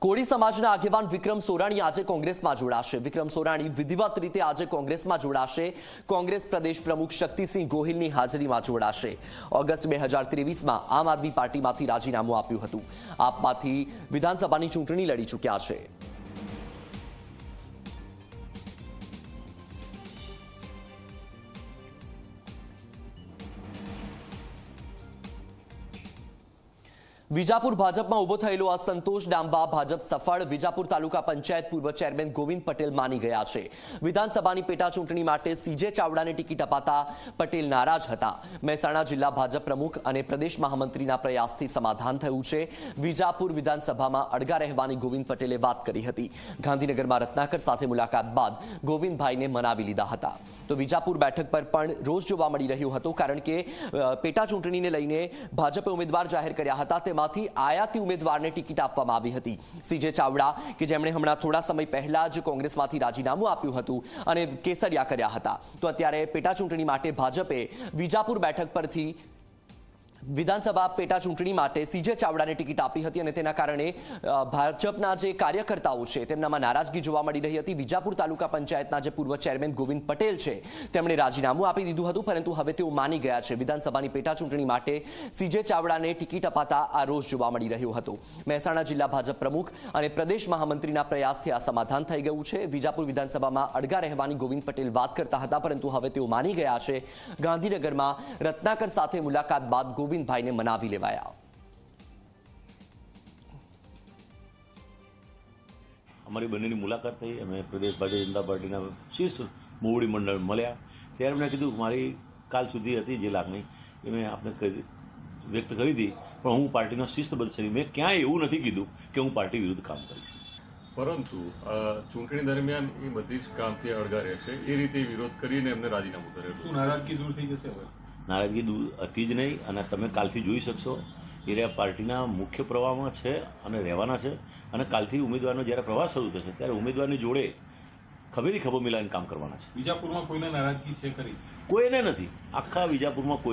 કોળી સમાજના આગેવાન વિક્રમ સોરાણી આજે કોંગ્રેસમાં જોડાશે. વિક્રમ સોરાણી વિધિવત રીતે આજે કોંગ્રેસમાં જોડાશે. કોંગ્રેસ પ્રદેશ પ્રમુખ શક્તિસિંહ ગોહિલની હાજરીમાં જોડાશે. ઓગસ્ટ બે હજાર ત્રેવીસમાં આમ આદમી પાર્ટીમાંથી રાજીનામું આપ્યું હતું. આપમાંથી વિધાનસભાની ચૂંટણી લડી ચૂક્યા છે. વિજાપુર ભાજપમાં ઊભો થયેલો આ સંતોષ ડામવા ભાજપ સફળ વિજાપુર તાલુકા પંચાયત પૂર્વ ચેરમેન ગોવિંદ પટેલ માની ગયા છે. વિધાનસભાની પેટા ચૂંટણી માટે સીજે ચાવડાને ટિકિટ અપાતા પટેલ નારાજ હતા. મહેસાણા જિલ્લા ભાજપ પ્રમુખ અને પ્રદેશ મહામંત્રીના પ્રયાસથી સમાધાન થયું છે. વિજાપુર વિધાનસભામાં અડગા રહેવાની ગોવિંદ પટેલે વાત કરી હતી. ગાંધીનગરમાં રત્નાકર સાથે મુલાકાત બાદ ગોવિંદભાઈને મનાવી લીધા હતા. તો વિજાપુર બેઠક પર પણ રોજ જોવા મળી રહ્યું હતું, કારણ કે પેટા ચૂંટણીને લઈને ભાજપે ઉમેદવાર જાહેર કર્યા હતા. તેમાંથી આયાતી ઉમેદવારને ટિકિટ આપવામાં આવી હતી. સીજે ચાવડા, કે જેમણે હમણાં થોડા સમય પહેલા જ કોંગ્રેસમાંથી રાજીનામું આપ્યું હતું અને કેસરિયા કર્યા હતા. તો અત્યારે પેટા ચૂંટણી માટે ભાજપે વિજાપુર બેઠક પરથી વિધાનસભા પેટા ચૂંટણી માટે સીજે ચાવડાને ટિકિટ આપી હતી અને તેના કારણે ભાજપના જે કાર્યકર્તાઓ છે તેમનામાં નારાજગી જોવા મળી રહી હતી. વિજાપુર તાલુકા પંચાયતના જે પૂર્વ ચેરમેન ગોવિંદ પટેલ છે, તેમણે રાજીનામું આપી દીધું હતું, પરંતુ હવે તેઓ માની ગયા છે. વિધાનસભાની પેટા ચૂંટણી માટે સીજે ચાવડાને ટિકિટ અપાતા આ રોષ જોવા મળી રહ્યો હતો. મહેસાણા જિલ્લા ભાજપ પ્રમુખ અને પ્રદેશ મહામંત્રીના પ્રયાસથી આ સમાધાન થઈ ગયું છે. વિજાપુર વિધાનસભામાં અડગા રહેવાની ગોવિંદ પટેલ વાત કરતા હતા, પરંતુ હવે તેઓ માની ગયા છે. ગાંધીનગરમાં રત્નાકર સાથે મુલાકાત બાદ ગોવિંદભાઈને મનાવી લેવાયા અમારી બંનેની મુલાકાત થઈ. અમે પ્રદેશ ભારતીય જનતા પાર્ટીના શીર્ષ મોવડી મંડળ મળ્યા. ત્યારે એમણે કીધું મારી કાલ સુધી હતી જે લાગણી. એ મેં આપને વ્યક્ત કરી હતી પણ હું પાર્ટીનો શિસ્તબદ્ધ સૈનિક મેં ક્યાંય એવું નથી કીધું કે હું પાર્ટી વિરુદ્ધ કામ કરીશ. પરંતુ ચૂંટણી દરમિયાન એ બધી જ કામથી અળગા રહેશે. એ રીતે વિરોધ કરીને એમને રાજીનામું કર્યું શું નારાજગી દૂર થઈ જશે હવે? નારાજગી દૂર હતી જ નહીં અને તમે કાલથી જોઈ શકશો એ રહ્યા પાર્ટીના મુખ્ય પ્રવાહમાં છે અને રહેવાના છે અને કાલથી ઉમેદવારનો જ્યારે પ્રવાસ શરૂ થશે ત્યારે ઉમેદવારની જોડે ખભેથી ખભો મિલાવીને કામ કરવાના છે. વિજાપુરમાં કોઈને નારાજગી છે ખરી? કોઈને નથી. આખા વિજાપુરમાં કોઈ